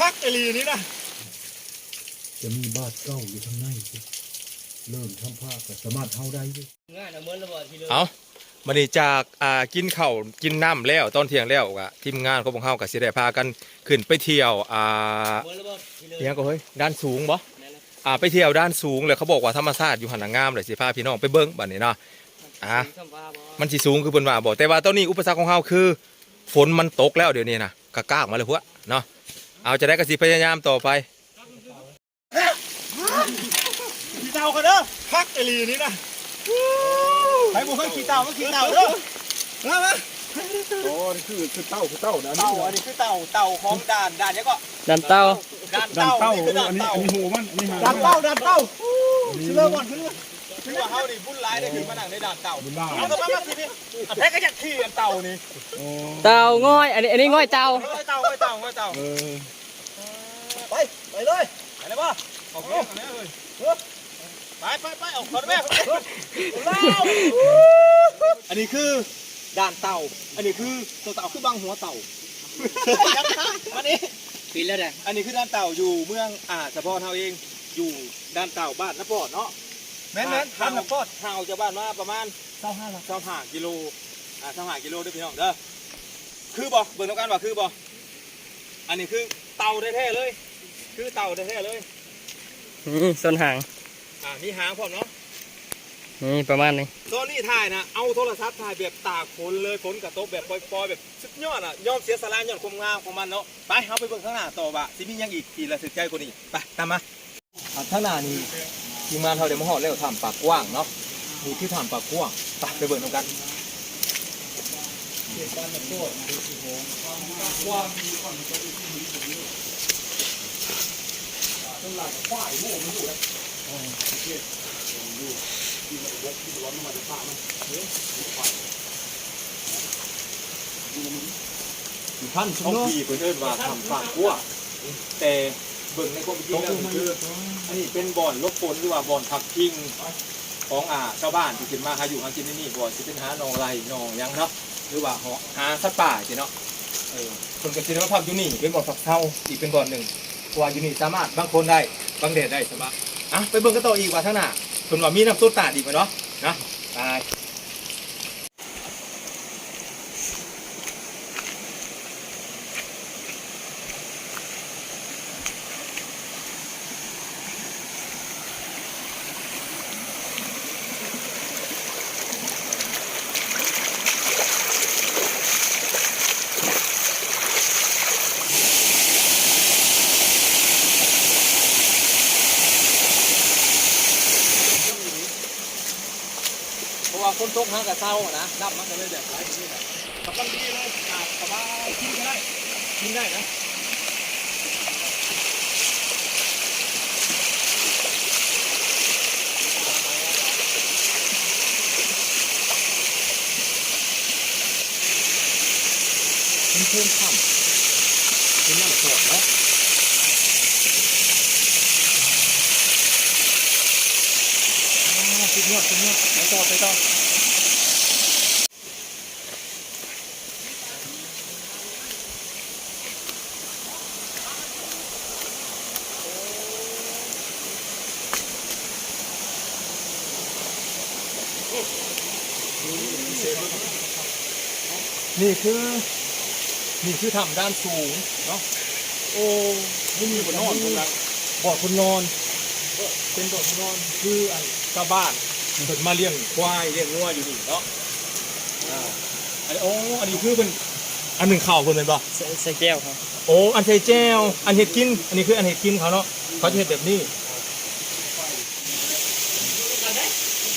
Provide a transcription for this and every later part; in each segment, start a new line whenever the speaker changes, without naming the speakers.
พักไอรีนี่นะ
จะมีบาดเก้าอยู่ข้างในสิเริ่มทำผ้าก็สามารถเท่าได้อยู่
ง่ายนะเหมือนระเบิดทีเดียว
เอาบัดนี้จากอ่ากินข้าวกินน้ำแล้วตอนเที่ยงแล้วก็ทีมงานของพวกเฮาก็สิได้พากันขึ้นไปเที่ยวอ่า
เหมือนระเบิดทีเดียว
เอียงก็เฮ้ยด้านสูงบ่
นั่นแหละ
อ่าไปเที่ยวด้านสูงเลยเขาบอกว่าธรรมชาติอยู่หันหลังงามเลยสิพาพี่น้องไปเบิ่งบัดนี้เนาะอะ
คำว่าบ่
มันสิสูงคือเพิ่นว่าบอกแต่ว่าตอนนี้อุปสรรคของเฮาคือ ฝนมันตกแล้วเดี๋ยวนี้นะกะกากมาเลยพวกเนาะ เอาจะได้ก็สิพยายามต่อไป
ขี่เต่ากันเด้อพักไอรีนี่นะไปบุกขึ้นขี่เต่าก็ขี่เต่าเด้อมามา
โอ้นี่คือคือเต้าคือเต้านะ
เต่าอันนี้คือเต่าเต่าของด่านด่านเนี้ยก็
ดันเต้า
ด่าน
ดัน
เต่า
เต้า
นี่คือด่าน
อันนี้
เต่า
อันนี้หูมันอันนี้หาง
ด่านเต่าด่านเต่าขึ้นเริ่มก่อนขึ้นเริ่ม คือว่าเฮานี่บุญร้ายได้ขึ้นมานั่งในด่านเต่า
บุญล่า
เอาก็มามาทีนี้อะแพ้ก็อยากขี่กันเต่านี่
โอ้
เต้าง่อยอันนี้อันนี้ง่อยเต้า
ไม่เต่าไม่เต่าไม่เต่า
เออ
ไปไปเลยไปเลยป่ะออกเรื่องกันเลยไปไปไปออกก่อนแม่อันนี้คือด่านเต่า อันนี้คือตัวเต่าคือบังหัวเต่าอันนี้
ปีแล้วแหละ
อันนี้คือด้านเต่าอยู่เมืองอ่าเฉพาะเท่าเองอยู่ด้านเต่าบ้านนปอดเนาะ แม่นแม่นบ้านนปอดห่างจากบ้านมาประมาณเท่าห้าเท่าห้ากิโลอ่าเท่าห้ากิโลเด้อพี่น้องเด้อคือบ่เบิ่งแล้วกันว่าคือบ่อันนี้คือเต่าแท้ๆเลย คือเต่าแท้ๆเลย
นี่ส้นหาง
อ่ามีหางพร้อมเนาะ
นี่ประมาณนี้
ตอนนี้ถ่ายนะเอาโทรศัพท์ถ่ายแบบตากฝนเลยฝนกระตกแบบปล่อยๆแบบสุดยอดอะยอมเสียสละยอดความงามของมันเนาะไปเอาไปเบิ่งข้างหน้าต่อบ่ะสิมีหยังอีกทีละสึกใจกว่านี้ไปตามมาอะข้างหน้านี่ ทีมงานเขาเดี๋ยวมาหอดแล้วทำปากกว้างเนาะนี่คือทำปากกว้างไปไปเบิ่งกันท่านท้องที่เพิ่นเอิ้นว่าทำปากกว้างแต่ เบิ่งในความเป็นจริงแล้วคืออันนี้เป็นบ่อนลบฝนหรือว่าบ่อนพักพิงของอ่าชาวบ้านที่ขึ้นมาหาอยู่หากินที่นี่บ่อนที่เป็นหาหนองไรหนองหยังเนาะหรือว่าหาหาสัตว์ป่าสิเนาะเออคนก็คิดว่าพักอยู่นี่เป็นบ่อนพักเช่าอีกเป็นบ่อนหนึ่งเพราะว่าอยู่นี่สามารถบางคนได้บางเดชได้สบายอะไปเบิ่งกันต่ออีกว่าทางหน้าคนว่ามีน้ำต้นตาดอีกไหมเนาะนะไปเพราะ คนตกหากระเศร้านะน้ำมันก็เลยแบบไหลนี่แหละกำลังดีเลยอาบสบายกินก็ได้กินได้นะเป็นเพื่อนข้ามเป็นน้ำสดเนาะอ่าสุดยอดสุดยอดไปต่อไปต่อ นี่คือนี่คือทำด้านสูงเนาะโอ้ไม่มีบนนอนตรงนั้นบ่อคนนอนเป็นบ่อคนนอนคืออันชาวบ้านเพิ่นมาเลี้ยงควายเลี้ยงงัวอยู่นี่เนาะอ่าอันนี้โอ้อันนี้คือเป็นอันหนึ่งเข่าเพิ่นเป็นบ่
ใส่ใส่แก้วครับ
โอ้อันใส่แจ้วอันเห็ดกิน อันนี้คืออันเห็ดกินเขาเนาะเขาจะเห็ดแบบนี้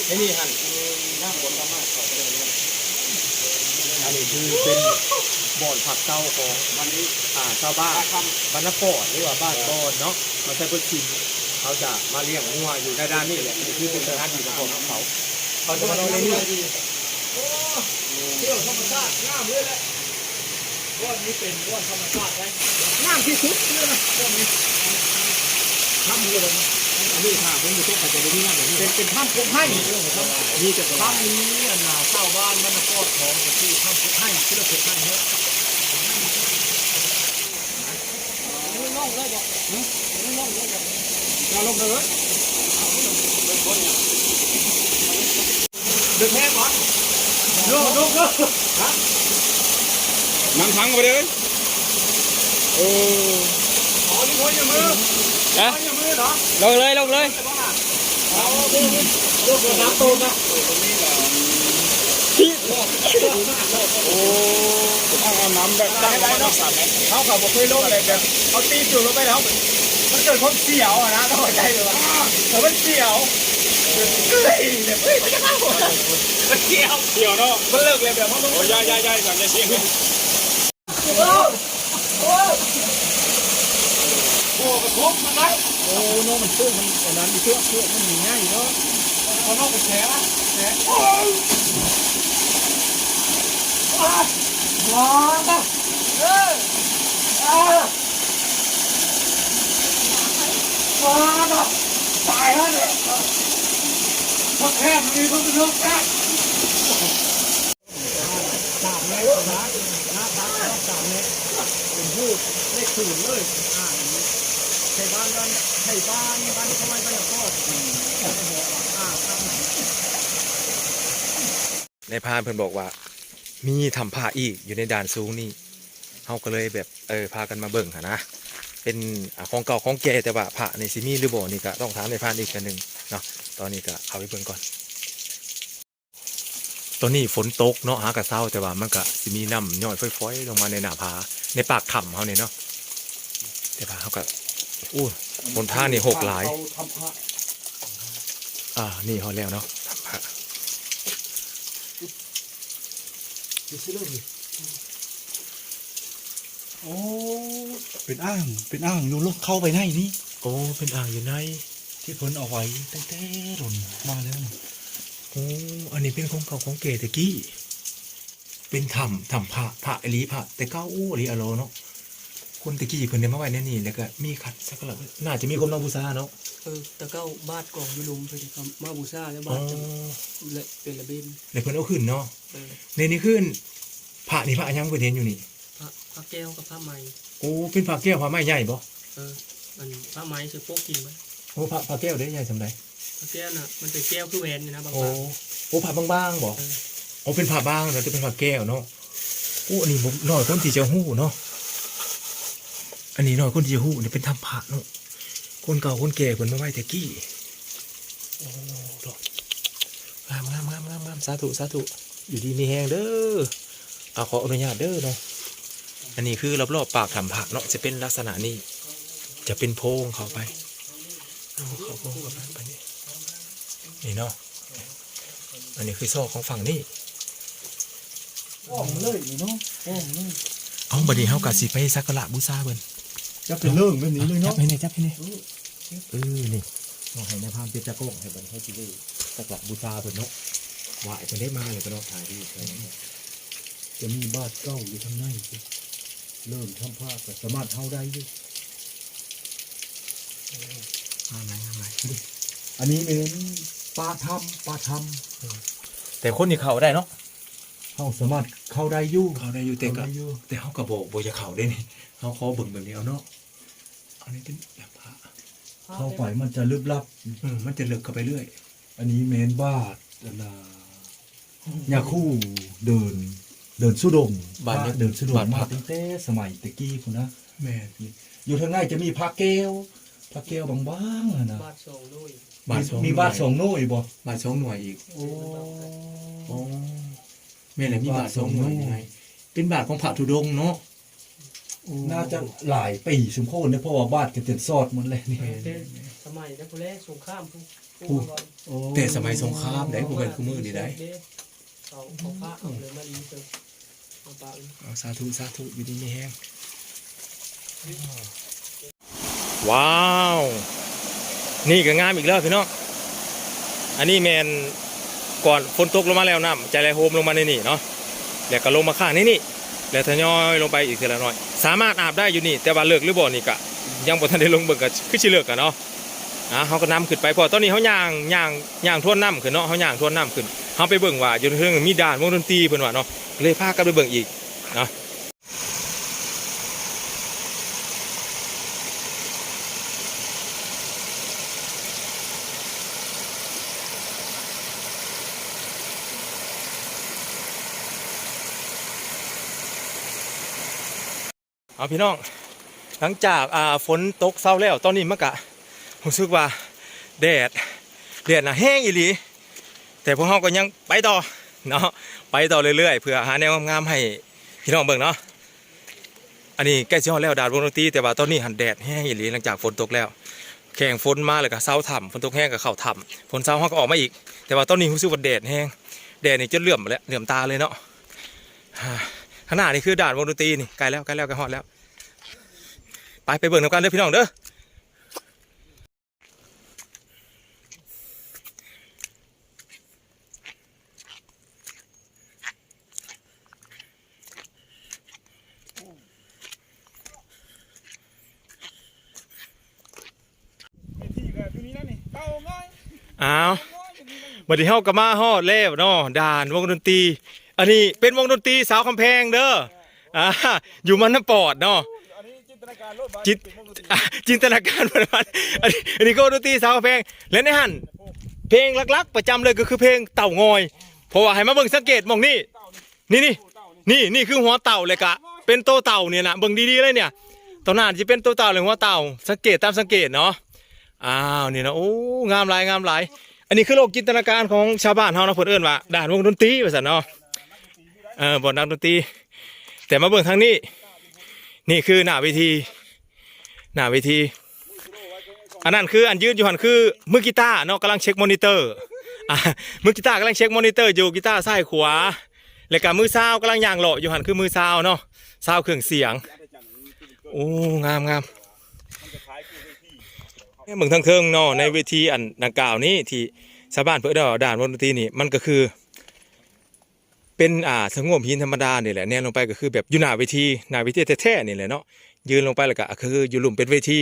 ไอ้นี่หันน้ำบนธรรมะเขาก็เลย อันนี้คือเป็นบ่อนผักเต้าของมันนี้อ่าชาวบ้านบ้านนครหรือว่าบ้านบอนเนาะมันใช้พื้นที่เขาจะมาเลี้ยงงัวอยู่ในด้านนี้แหละนี่คือเป็นสถานที่ของเขาเขาจะมานอนในนี่เที่ยวธรรมชาติงามเลยแหละว่านนี้เป็นว่าธรรมชาติไหมงามที่สุดเลยนะว่านนี้ทำเลยอัน นี้ค่ะผมอยู่ตรงปัจจัยนี้งามแบบนี้เป็นเป็นถ้ำพกให้นี่จะถ้ำนี้อันนาเศร้าบ้านมันนครของก็คือถ้ำพกให้ที่เราพกให้เนาะ
องเลยบอกไม่ล่องเลยบอก
เราลงเลยเดือดแห้งก่อนโยกโยกโยกฮะ
น้ำพังไปเลยโอ้
อ๋อนี่หัวอย่ามือ
นะ
หัวอย่ามือ
ลงเลยลงเลย
เอาดูดูดูน้ำตูนนะ
โอ้เอาน้ำแบบ
ได้งได้เนาะเขาเขาบอกเคยลงอะไรแบบเขาตีจุดลงไปแล้วมันเกิดความเสียวนะต้องเข้าใจเลยว่าแต่มันเสียวเฮ้ยเฮ้ยมันจะเข้ามันเสียว
เกี่ยวเนาะ
มันเลิกเลยแบบว่ามัน
โอ้ยายายายสั่งยายเชียง
โอ้กระทบมันนะ
โอ้น้องมันเชื่อมันอันนั้นมีเชื่อเชื่อมันมีง่ายเนาะ
เขานอกไปแฉะแฉะโอ้ยว้าวว้าวเอออ้าวว้าวตายแล้วเนี่ยพอแคบมีพวกมันลงแคบ
สามเมตรนะหน้าพักสามเมตรเป็นพูดเลขศูนย์เลยอ่า อย่านี้ใช่บ้านบ้านใช่บ้านบ้านทำไมบ้านก็อืมอ่าครับ
ในพานเพิ่นบอกว่า มีทำผ้าอีกอยู่ในด่านสูงนี่เฮาก็เลยแบบเออพากันมาเบิ่งหะนะเป็นอ่าของเก่าของแก่แต่ว่าผ้าในซิมีหรือบ่นี่ก็ต้องถามในพานอีกกันหนึ่งเนาะตอนนี้ก็เข้าไปเบิ่งก่อน ตอนนี้ฝนตกเนาะหากระเซ้าแต่ว่ามันก็สิมีน้ำย่อยฝอยๆลงมาในหน้าผาในปากถ้ำเฮาเนี่ยเนาะแต่ว่าเฮาก็ อู้บนท่างนี่หกหลาย
เขทำพระ
อ่า นี่เฮาแล้วเนาะทำผ้า
ดูสิเลยโอ้ เป็นอ่าง เป็นอ่างอยู่ลกเข้าไปในนี่
โอ้ เป็นอ่างอยู่ใน
ที่เพิ่นเอาไว้ตั้งแต่หล่นมาแล้วนี่
โอ้ อันนี้เป็นของเก่าของเก๋ตะกี้ เป็นถ้ำถ้ำพระพระอลีพระแต่เก้าอู้อลีอะโลเนาะ คนตะกี้เพิ่นได้มาไว้ในนี่แล้วก็มีขัดสักละน่าจะมีคนมาบูชาเนาะ
เออตะเก้าบาดกองวิลุมไปดิครับมาบูชาแล้ว
อ๋
บา
อ
ดจะละเป็นระเบียน
แล้วเพิ่นเอาขึ้นเนาะ
เออ
ในนี้ขึ้นพระนี่พระยังเพิ่นเห็นอยู่นี่
พระพระแก้วกับพระไม้
โอ้เป็นพระแก้วพระไม้ใหญ่บ่
เอออันพระไม้คือพวกกินไหม
โอ้พระพระแก้วได้ใหญ่สำใด
พระแก้วน่ะมันเป็นแก้วคือแหวนนี่นะบาง
โอ้
บาง
โอ้พระบางๆบ่
เออ
โอ้เป็นพระบางแล้วจะเป็นพระแก้วเนาะโอ้อันนี้บ่น้อยคนที่จะฮู้เนาะ อันนี้น้อยคนที่จะฮู้นี่เป็นทำพระเนาะคนเก่าคนแก่เพิ่นมาไว้แต่กี้โอ้ดอกงามงามงามงามงามสาธุสาธุอยู่ดีมีแหงเด้อเอาขออนุญาตเด้อเนาะอันนี้คือรอบๆปากทำพระเนาะจะเป็นลักษณะนี้ จะเป็นโพรงเข้าไปเอาเข้าโพรงเข้าไปไปนี่นี่เนาะอันนี้คือซอกของฝั่งนี้
อ้อมเลยนี่เนาะอ้อมเลย
เอาบัดนี้เฮากะสิไปสักการะบูชาเบิ่น
จะเป็นเรื่องแบบนี้เลย
จับ
เนาะ
ให้นี่จับให้นี่เออนี่เอาให้ในพานเป็นตะโกงให้เบิ่นให้สิได้สักการะบูชาเบิ่นเนาะไหวเพิ่นได้มาเลยก็เนาะถ่ายดีไปเนาะ
จะมีบาดเก้าอยู่ข้างในสิเริ่มทำผ้าก็สามารถเข้าได้อยู่
งามไหมงามไหม
อันนี้เป็นปลาทำปลาท
แต่คนนี่เข้าได้เนาะำ
เขาสามารถเข้าได้อยู่
เข้าได้อยู่ แต่
เข้า
ก็
ได้อยู่
แต่เฮาก็บ่บ่จะเข้าได้นี่เฮาขอเบิ่งแบบนี้เอาเนาะอันนี้เป็นแบบพระ
เข้าไปมันจะลึกลับ
อืมมันจะลึกเข้าไปเรื่อย
อันนี้เมนบาดอันน่ะยาคู่เดิน เดินสุดง
บ้าน
พ
นี้
ระเดินสุดง
บ้าน
มา
พระ
ตั้งแต่สมัยตะกี้คุณนะ
แม่น
อยู่ทางในจะมีพระแก้วพระแก้วบางๆอะนะ
บาดสองด้วย
บาทสอง
มีบาทสองหน่วยบ่
บาทสองหน่วยอีก
โอ้
อ๋อ แม่นแล้วมีบาทสองหน่วยยังไงเป็นบาทของพระธุดงค์เนาะ
น่าจะหลายปีสมโคตรนะเพราะว่าบาทก็เต็มซอดหมดเลยนี่
แต่สมัยนั้นคนแรกสงครามผู้
ผู้
ผู้ก่อน
โอ้
แต่สมัยสงครามได้บ่แม่นคู่มือนี่ได้
เอาเอาพระเอาเลยมาดีเถอะเอาปลาอื่น
เอาสาธุสาธุอยู่ดีมีแห้งว้าว นี่ก็งามอีกแล้วพี่น้องอันนี้แมน ก่อนฝนตกลงมาแล้วน้ำจไหลโฮมลงมาในนี่เนาะแล้วก็ลงมาข้างนี่นี่แล้วทยอยลงไปอีกทีละหน่อย สามารถอาบได้อยู่นี่ แต่ว่าเลิกหรือบ่นี่กะยังบ่ทันได้ลงเบิ่งก็คือสิเลิกกันเนาะนะเขาก็นำขึ้นไปเพอตอนนี้เขาย่างย่างย่างท่วนน้ำขึ้นเนาะเขาย่างท่วนน้ำขึ้นเขาไปเบิ่งว่าอยู่เรื่องมีด่านวงดนตรีเพิ่นว่าเนาะเลยพากันไปเบิ่งอีกนะ เอาพี่น้อง หลังจากอ่าฝนตกเศร้าแล้ว ตอนนี้มันกะรู้สึกว่าแดดแดดนะแห้งอีหลี แต่พวกเราก็ยังไปต่อเนาะไปต่อเรื่อยๆเพื่อหาแนวงามๆให้พี่น้องเบิ่งเนาะอันนี้ใกล้สิฮอดแล้วดาดวงดนตรีแต่ว่าตอนนี้หันแดดแห้งอีหลีหลังจากฝนตกแล้ว แข่งฝนมาเลยก็เศร้าถ่ำฝนตกแห้งก็เข้าถ่ำฝนเศร้าเขาก็ออกมาอีก แต่ว่าตอนนี้รู้สึกว่าแดดแห้งแดดนี่จนเหลื่อมแล้วเหลื่อมตาเลยเนาะ ข้างหน้านี่คือด่านวงดนตรีนี่ใกลแล้วใกลแล้วใกล้ฮอดแล้ว ไปไปเบิ่งนำกันเด้อพี่น้องเด้อ
อยู่นี่นั่นนี่เต่าง่าย
อ้าวบัดนี้เฮาก็มาฮอดแล้วเนาะด่านวงดนตรี อันนี้เป็นวงดนตรีสาวคำแพงเด้ออ่าอยู่มันน้ำปอดเนาะ
อันนี้จินตนาการรถบัส
จิต
เป็นวงดนตรี
อะจินตนาการมันมันอันนี้อันนี้ก็วงดนตรีสาวคำแพงและในหันเพลงหลักๆ ประจำเลยก็คือเพลงเต่างอย เพราะว่าให้มาเบิ่งสังเกตหมองนี่นี่นี่
เต่านี่
นี่นี่คือหัวเต่าเลยกะ เป็นโตเต่าเนี่ยนะเบิ่งดีๆเลยเนี่ยตอนหน้าจะเป็นโตเต่าหรือหัวเต่า สังเกตตามสังเกตเนาะอ้าวนี่นะโอ้งามหลายงามหลาย อันนี้คือโลกจินตนาการของชาวบ้านเฮานะเพิ่นเอิ้นว่าด่านวงดนตรีว่าซั่นเนาะ เออบ่นักดนตรีแต่มาเบิ่งทางนี้ นี่คือหน้าเวที หน้าเวที อันนั้นคืออันยืนอยู่หันคือมือกีตาร์เนาะกำลังเช็คมอนิเตอร์มือกีตาร์กำลังเช็คมอนิเตอร์อยู่กีตาร์ซ้ายขวาแล้วก็มือซาวกำลังย่างเลาะอยู่หันคือมือซาวเนาะซาวเครื่องเสียงโอ้งามงามเนี่ยเมืองทั้งเทิงเนาะในเวทีอันดังกล่าวนี้ที่ชาวบ้านเพื่อดด่านวงดนตรีนี่มันก็คือ เป็นอ่าสงบหินธรรมดานี่แหละแนนลงไปก็คือแบบอยู่หน้าเวทีหน้าเวทีแท้ๆนี่แหละเนาะยืนลงไปแล้วก็คืออยู่หลุมเป็นเวที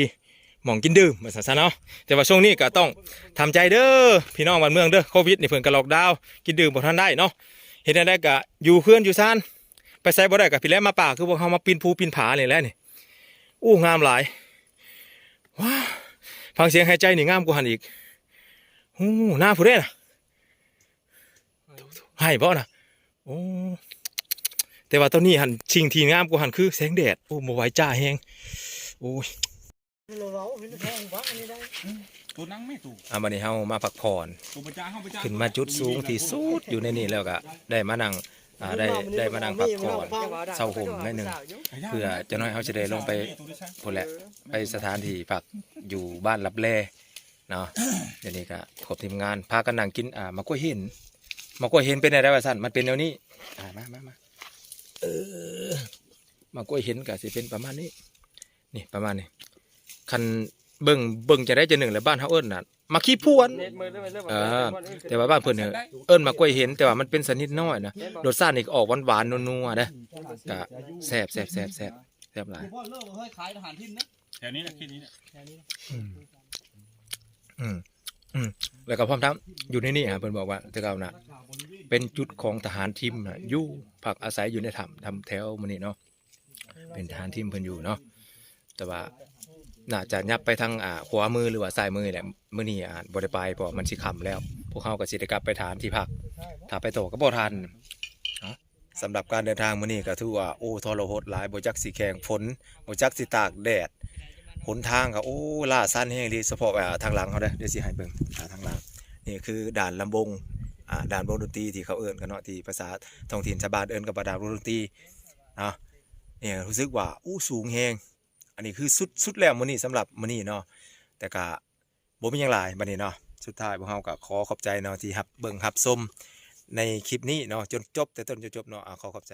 หมองกินดื่มมาซะเนาะแต่ว่าช่วงนี้ก็ต้องทำใจเด้อพี่น้องบ้านเมืองเด้อโควิดนี่เพิ่นก็ล็อกดาวน์กินดื่มบ่ทันได้เนาะเฮ็ดได้ได้ก็อยู่เพื่อนอยู่ซ่านไปใส่บ่ได้ก็พี่แลมาป่าคือพวกเฮามาปีนภูปีนผานี่แหละนี่อู้งามหลายว้าวฟังเสียงหายใจนี่งามกว่าหันอีกหูหน้าผู้เด้น่ะให้บ่น่ะ โอ้แต่ว่าตอนนี้หันชิงที่งามกว่าหันคือแสงแดดโอ้บ่ไหวจ้าแฮงโอ้ย
เราเราเห็นแพงฟังอันนี้ได้
ตัวนั่งไม่ถูก
อะบัดนี้เฮามาพักผ่อน
ตัวประจาเข้าประจา
ขึ้นมาจุดสูงที่สุดอยู่ในนี่แล้วก็ได้มานั่งอ่าได้ได้มานั่งพักผ่อนเศร้าห่มหนิดนึงเพื่อจะน้อยเฮาจะได้ลงไปพุ่นแหละไปสถานที่พักอยู่บ้านรับแลเนาะเดี๋ยวนี้ก็ครบทีมงานพากันนั่งกินอ่ามากล้วยเห็น มากล้วยเห็นเป็นอะไรวะสั่นมันเป็นแนวนี้อ่ามามามาเออมากล้วยเห็นก็สิเป็นประมาณนี้ นี่ประมาณนี้คันเบิ่งเบิ่งจะได้จะหนึ่งแล้วบ้านเฮาเอิ้นน่ะมาขี้พวนเออแต่ว่าบ้านเพิ่นเนี่ยเอิ้นมากล้วยเห็นแต่ว่ามันเป็นสนิดน้อยนะรสชาตินี่ก็ออกหวานๆนัวๆนะก็แซ่บแซ่บแซ่บแซ่บแซ่บหลาย
พ่อเลิกเฮ้ยขายอาหารทิ้นนะแถวนี้นะแค่นี้นะ
อืมอืมอืมแล้วก็พร้อมทั้งอยู่ในนี่ฮะเพิ่นบอกว่าแต่เก่าน่ะ เป็นจุดของทหารทีมนะอยู่พักอาศัยอยู่ในถ้ำทำแถวมื้อนี้เนาะเป็นทหารทีมเพิ่นอยู่เนาะแต่ว่าน่าจะยับไปทางอ่าขวามือหรือว่าซ้ายมือแหละมื้อนี้อ่าบ่ได้ไปเพราะมันสิค่ำแล้ว พวกเขาก็สิได้กลับไปฐานที่พักถ้าไปโตก็บ่ทันเนาะสำหรับการเดินทางมื้อนี้ก็ถือว่าโอ้ทรหดหลายบ่จักสิแข่งฝนบ่จักสิตากแดดหนทางก็โอ้ล่าสั้นแฮงดีเฉพาะทางหลังเขาเด้อเดี๋ยวสิให้เบิ่งทางหลังนี่คือด่านลำบง ด่านวงดนตรีที่เขาเอิ้นกันเนาะที่ภาษาท้องถิ่นชาวบ้านเอิ้นกับว่าด่านวงดนตรีเนาะเนี่ยรู้สึกว่าอู้สูงแฮงอันนี้คือสุดสุดแล้วมื้อนี้สำหรับมื้อนี้เนาะแต่ก็บ่มีหยังหลายบัดนี้เนาะสุดท้ายพวกเฮาก็ขอขอบใจเนาะที่รับเบิ่งรับชมในคลิปนี้เนาะจนจบแต่ต้นจนจบเนาะขอขอบใจ